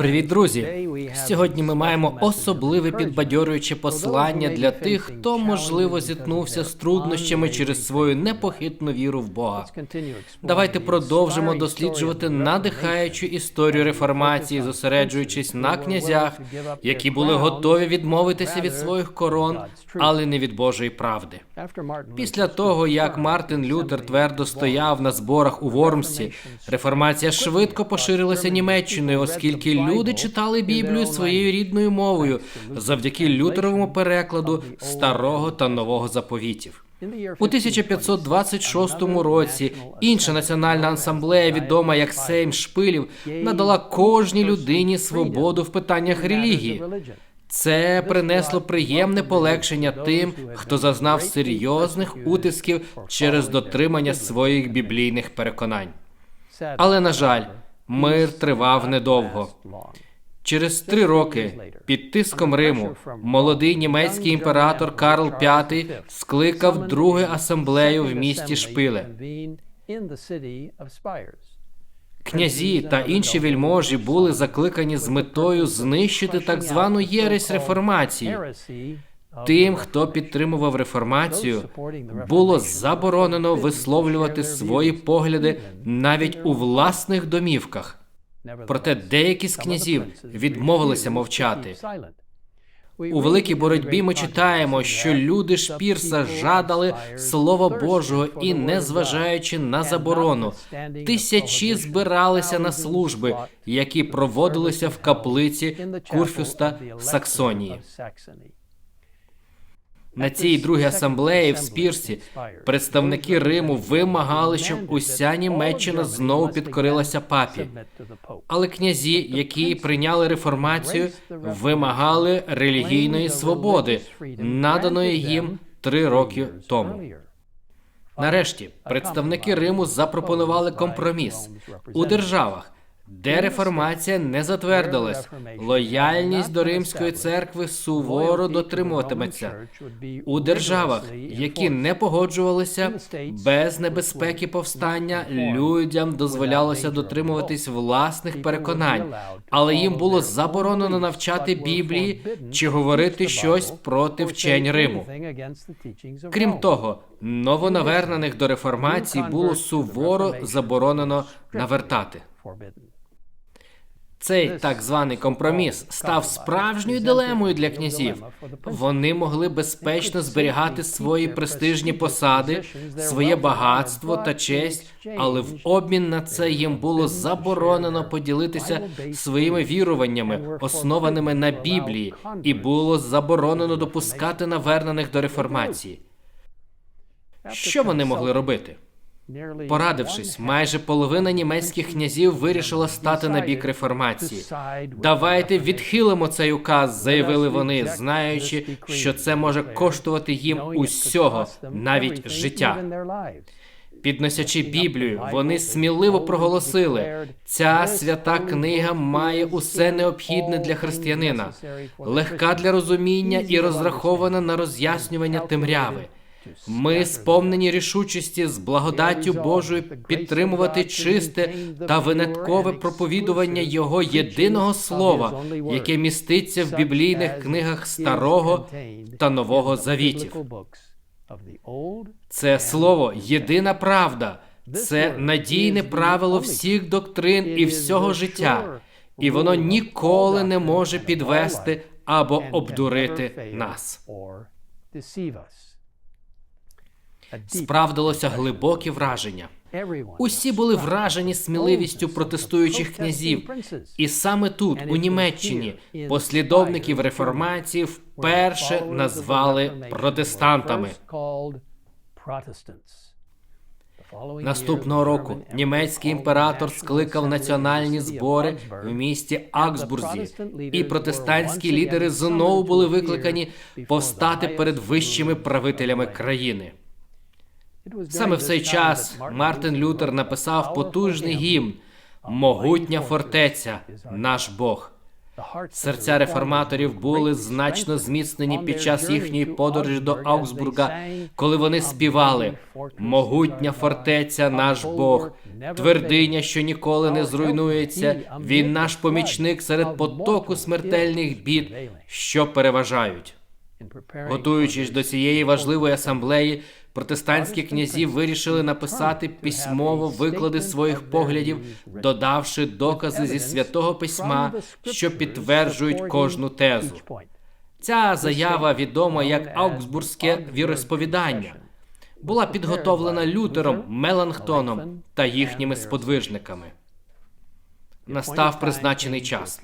Привіт, друзі! Сьогодні ми маємо особливе підбадьорююче послання для тих, хто можливо зіткнувся з труднощами через свою непохитну віру в Бога. Давайте продовжимо досліджувати надихаючу історію реформації, зосереджуючись на князях, які були готові відмовитися від своїх корон, але не від Божої правди. Після того, як Мартин Лютер твердо стояв на зборах у Вормсі, реформація швидко поширилася Німеччиною, оскільки люди читали Біблію своєю рідною мовою завдяки лютеровому перекладу старого та нового заповітів. У 1526 році інша національна асамблея, відома як Сейм Шпилів, надала кожній людині свободу в питаннях релігії. Це принесло приємне полегшення тим, хто зазнав серйозних утисків через дотримання своїх біблійних переконань. Але на жаль, мир тривав недовго. Через три роки під тиском Риму молодий німецький імператор Карл V скликав другу асамблею в місті Шпиле. Князі та інші вельможі були закликані з метою знищити так звану єресь реформації. Тим, хто підтримував реформацію, було заборонено висловлювати свої погляди навіть у власних домівках. Проте деякі з князів відмовилися мовчати. У великій боротьбі ми читаємо, що люди Шпірса жадали Слова Божого і, незважаючи на заборону, тисячі збиралися на служби, які проводилися в каплиці Курфюста Саксонії. На цій другій асамблеї в Спірсі представники Риму вимагали, щоб уся Німеччина знову підкорилася папі. Але князі, які прийняли реформацію, вимагали релігійної свободи, наданої їм три роки тому. Нарешті представники Риму запропонували компроміс у державах. Де реформація не затвердилась, лояльність до римської церкви суворо дотримуватиметься у державах, які не погоджувалися без небезпеки повстання, людям дозволялося дотримуватись власних переконань, але їм було заборонено навчати Біблії чи говорити щось проти вчень Риму. Крім того, новонавернених до реформації було суворо заборонено навертати. Цей так званий компроміс став справжньою дилемою для князів. Вони могли безпечно зберігати свої престижні посади, своє багатство та честь, але в обмін на це їм було заборонено поділитися своїми віруваннями, основаними на Біблії, і було заборонено допускати навернених до реформації. Що вони могли робити? Порадившись, майже половина німецьких князів вирішила стати на бік реформації. Давайте відхилимо цей указ, заявили вони, знаючи, що це може коштувати їм усього, навіть життя. Підносячи Біблію, вони сміливо проголосили: ця свята книга має усе необхідне для християнина, легка для розуміння і розрахована на роз'яснювання темряви. Ми сповнені рішучості з благодаттю Божою підтримувати чисте та виняткове проповідування Його єдиного слова, яке міститься в біблійних книгах Старого та Нового Завітів. Це слово єдина правда, це надійне правило всіх доктрин і всього життя, і воно ніколи не може підвести або обдурити нас. Справдилося глибоке враження. Усі були вражені сміливістю протестуючих князів, і саме тут, у Німеччині, послідовників реформації вперше назвали протестантами. Наступного року німецький імператор скликав національні збори в місті Аксбурзі, і протестантські лідери знову були викликані повстати перед вищими правителями країни. Саме в цей час Мартин Лютер написав потужний гімн Могутня фортеця, наш Бог. Серця реформаторів були значно зміцнені під час їхньої подорожі до Аугсбурга, коли вони співали Могутня фортеця, наш Бог, твердиня, що ніколи не зруйнується. Він наш помічник серед потоку смертельних бід, що переважають. Готуючись до цієї важливої асамблеї, протестантські князі вирішили написати письмово виклади своїх поглядів, додавши докази зі святого письма, що підтверджують кожну тезу. Ця заява відома як Аугсбурзьке віросповідання. Була підготовлена Лютером, Меланхтоном та їхніми сподвижниками. Настав призначений час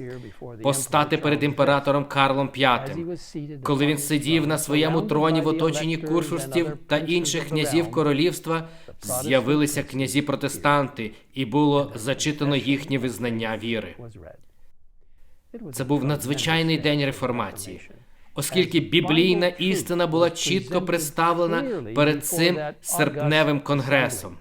постати перед імператором Карлом V, коли він сидів на своєму троні в оточенні курфюрстів та інших князів королівства, з'явилися князі протестанти, і було зачитано їхнє визнання віри. Це був надзвичайний день реформації, оскільки біблійна істина була чітко представлена перед цим серпневим конгресом.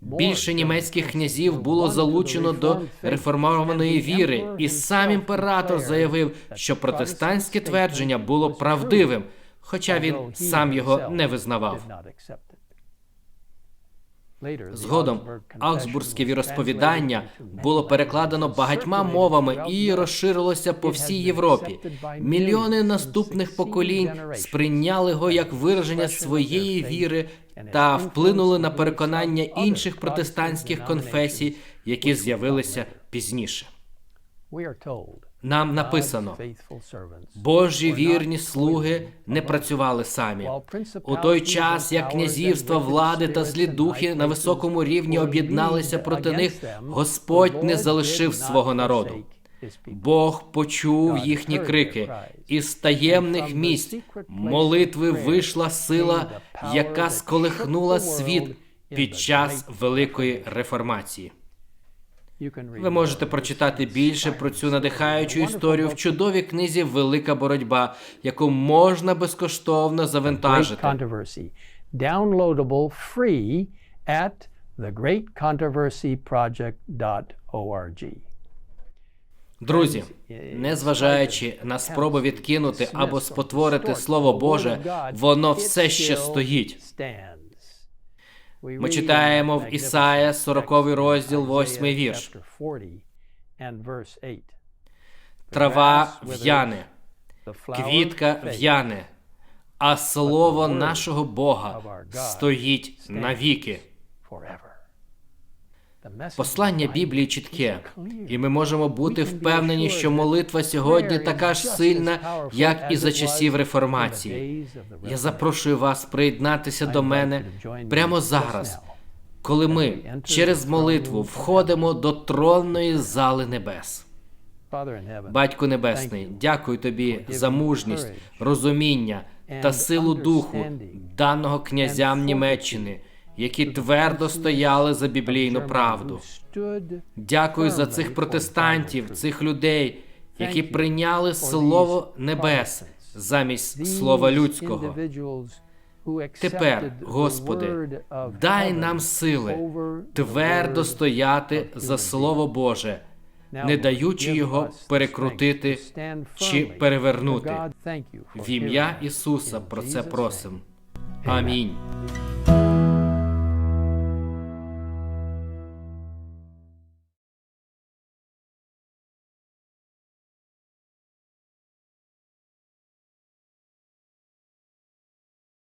Більше німецьких князів було залучено до реформованої віри, і сам імператор заявив, що протестантське твердження було правдивим, хоча він сам його не визнавав. Згодом Аугсбурзьке віросповідання було перекладено багатьма мовами і розширилося по всій Європі. Мільйони наступних поколінь сприйняли його як вираження своєї віри та вплинули на переконання інших протестантських конфесій, які з'явилися пізніше. Нам написано Божі вірні слуги не працювали самі. У той час, як князівства, влади та злі духи на високому рівні об'єдналися проти них, Господь не залишив свого народу. Бог почув їхні крики, і з таємних місць молитви вийшла сила, яка сколихнула світ під час великої реформації. Ви можете прочитати більше про цю надихаючу історію в чудовій книзі Велика боротьба, яку можна безкоштовно завантажити. Downloadable free at thegreatcontroversyproject.org. Друзі, незважаючи на спроби відкинути або спотворити Слово Боже, воно все ще стоїть. Ми читаємо в Ісая 40 розділ, 8 вірш. Трава в'яне, квітка в'яне, а слово нашого Бога стоїть навіки. Послання Біблії чітке, і ми можемо бути впевнені, що молитва сьогодні така ж сильна, як і за часів реформації. Я запрошую вас приєднатися до мене прямо зараз, коли ми через молитву входимо до тронної зали небес. Батько Небесний, дякую тобі за мужність, розуміння та силу духу даного князям Німеччини які твердо стояли за біблійну правду. Дякую за цих протестантів, цих людей, які прийняли слово небес замість слова людського. Тепер, Господи, дай нам сили твердо стояти за Слово Боже, не даючи його перекрутити чи перевернути. В ім'я Ісуса про це просимо. Амінь.